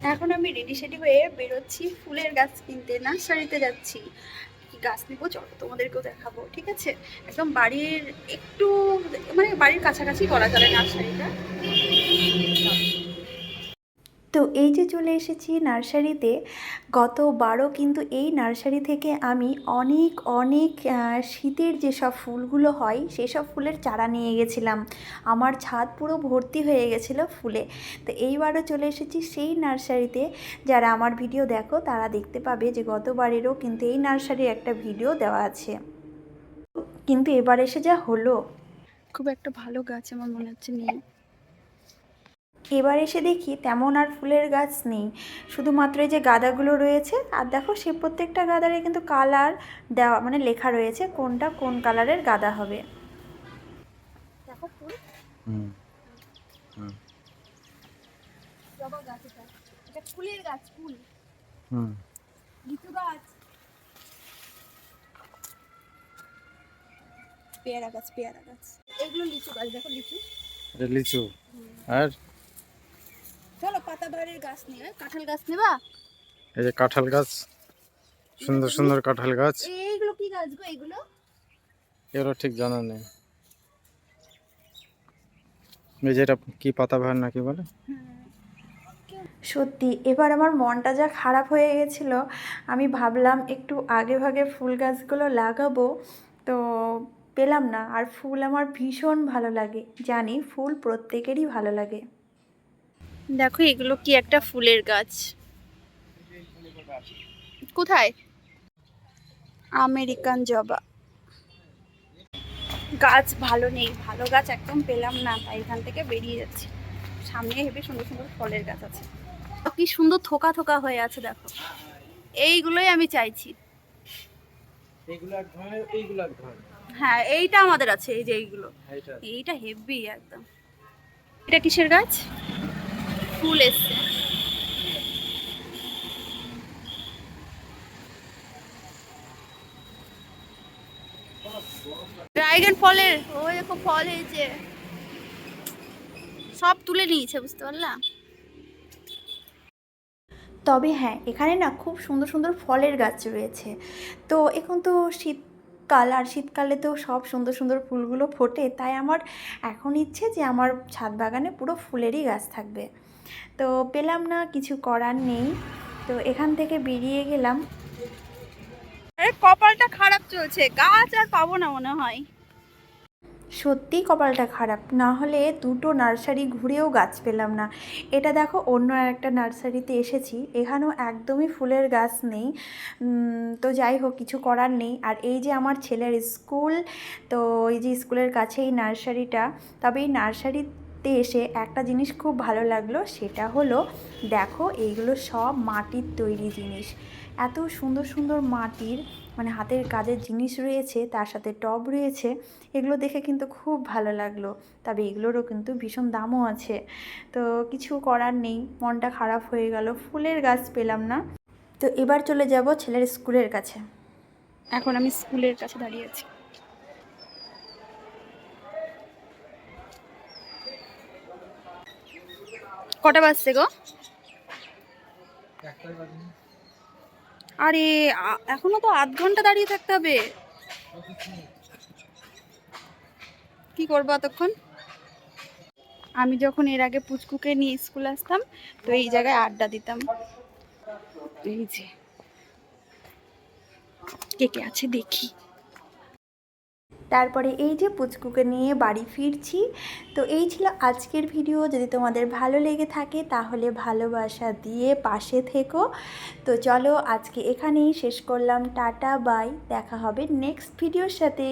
এখন আমি রেডি সেডি হয়ে বেরোচ্ছি, ফুলের গাছ কিনতে, নার্সারিতে যাচ্ছি। কি গাছ নিবো? চলো তোমাদেরকেও দেখাবো, ঠিক আছে? একদম বাড়ির একটু মানে বাড়ির কাছাকাছি করা যাবে নার্সারিটা। তো এই যে চলে এসেছি নার্সারিতে, গত গতবারও কিন্তু এই নার্সারি থেকে আমি অনেক অনেক শীতের যেসব ফুলগুলো হয়, সেসব ফুলের চারা নিয়ে গেছিলাম। আমার ছাদ পুরো ভর্তি হয়ে গেছিল ফুলে। তো এইবারও চলে এসেছি সেই নার্সারিতে। যারা আমার ভিডিও দেখো, তারা দেখতে পাবে যে গতবারেরও কিন্তু এই নার্সারির একটা ভিডিও দেওয়া আছে। কিন্তু এবার এসে যা হলো। খুব একটা ভালো গাছ আমার মনে হচ্ছে নেই। এবার এসে দেখি তেমন আর ফুলের গাছ নেই। শুধুমাত্র এই যে গাঁদাগুলো রয়েছে আর দেখো সে প্রত্যেকটা গাদারে কিন্তু কালার দেওয়া মানে লেখা রয়েছে কোনটা কোন কালারের গাদা হবে। দেখো ফুল। হুম। হুম। জবা গাছ এটা। এটা ফুলের গাছ ফুল। হুম। লিচু গাছ। পেয়ারা গাছ পেয়ারা গাছ। এগুলো লিচু গাছ দেখো লিচু। লিচু। আর পাতাবাহারের গাছ নিয়ে কাঁঠাল গাছ নেবা? এই যে কাঁঠাল গাছ সুন্দর সুন্দর কাঁঠাল গাছ। এইগুলো কি গাছ গো এগুলো? এগুলো ঠিক জানা নেই। এই যেটা কি পাতাবাহার নাকি বলে? সত্যি এবার আমার মনটা যা খারাপ হয়ে গেছিল আমি ভাবলাম একটু আগে ভাগে ফুল গাছগুলো লাগাবো তো পেলাম না। আর ফুল আমার ভীষণ ভালো লাগে জানি ফুল প্রত্যেকেরই ভালো লাগে। দেখো এগুলো কি একটা ফুলের গাছ। কোথায়? আমেরিকান জবা। গাছ ভালো নেই ভালো গাছ একদম পেলাম না তাই এখান থেকে বেরিয়ে যাচ্ছি। সামনে হেবে সুন্দর সুন্দর ফলের গাছ আছে। কি সুন্দর থোকা থোকা হয়ে আছে দেখো। এইগুলোই আমি চাইছি। হ্যাঁ এইটা আমাদের আছে এই যে এইগুলো। এইটা। এইটা হেভি একদম। এটা কিসের গাছ? ফুল এসছে। ড্রাগন ফলের? ওই দেখো ফল হয়েছে সব তুলে নিয়েছে বুঝতে পারলাম তবে হ্যাঁ এখানে না খুব সুন্দর সুন্দর ফলের গাছ রয়েছে। তো এখন তো শীতকাল আর শীতকালে তো সব সুন্দর সুন্দর ফুলগুলো ফোটে তাই আমার এখন ইচ্ছে যে আমার ছাদ বাগানে পুরো ফুলেরই গাছ থাকবে। তো পেলাম না কিছু করার নেই। তো এখান থেকে বেরিয়ে গেলাম। আরে কপালটা খারাপ চলছে গাছ আর পাবো না মনে হয়। সত্যি কপালটা খারাপ না হলে দুটো নার্সারি ঘুরেও গাছ পেলাম না। এটা দেখো অন্য একটা নার্সারিতে এসেছি এখানেও একদমই ফুলের গাছ নেই। তো যাই হোক কিছু করার নেই। আর এই যে আমার ছেলের স্কুল তো এই যে স্কুলের কাছেই নার্সারিটা তবে এই নার্সারিতে এসে একটা জিনিস খুব ভালো লাগল, সেটা হলো দেখো এইগুলো সব মাটির তৈরি জিনিস। এত সুন্দর সুন্দর মাটির মানে হাতের কাজের জিনিস রয়েছে, তার সাথে টব রয়েছে, এগুলো দেখে কিন্তু খুব ভালো লাগল। তবে এগুলোরও কিন্তু ভীষণ দামও আছে। তো কিছু করার নেই, মনটা খারাপ হয়ে গেল, ফুলের গাছ পেলাম না। তো এবার চলে যাব ছেলের স্কুলের কাছে। এখন আমি স্কুলের কাছে দাঁড়িয়ে আছি। কটা বাজছে গো? আরে এখনও তো আধ ঘণ্টা দাঁড়িয়ে থাকতে হবে। কি করব এতক্ষণ? আমি যখন এর আগে পুচকুকে নিয়ে স্কুল আসতাম তো এই জায়গায় আড্ডা দিতাম। এই যে কে কে আছে দেখি। তারপরে এই যে পুচকুকে নিয়ে বাড়ি ফিরছি। তো এই ছিল আজকের ভিডিও। যদি তোমাদের ভালো লেগে থাকে তাহলে ভালোবাসা দিয়ে পাশে থেকো। তো চলো আজকে এখানেই শেষ করলাম। Tata, bye. দেখা হবে নেক্সট ভিডিওর সাথে।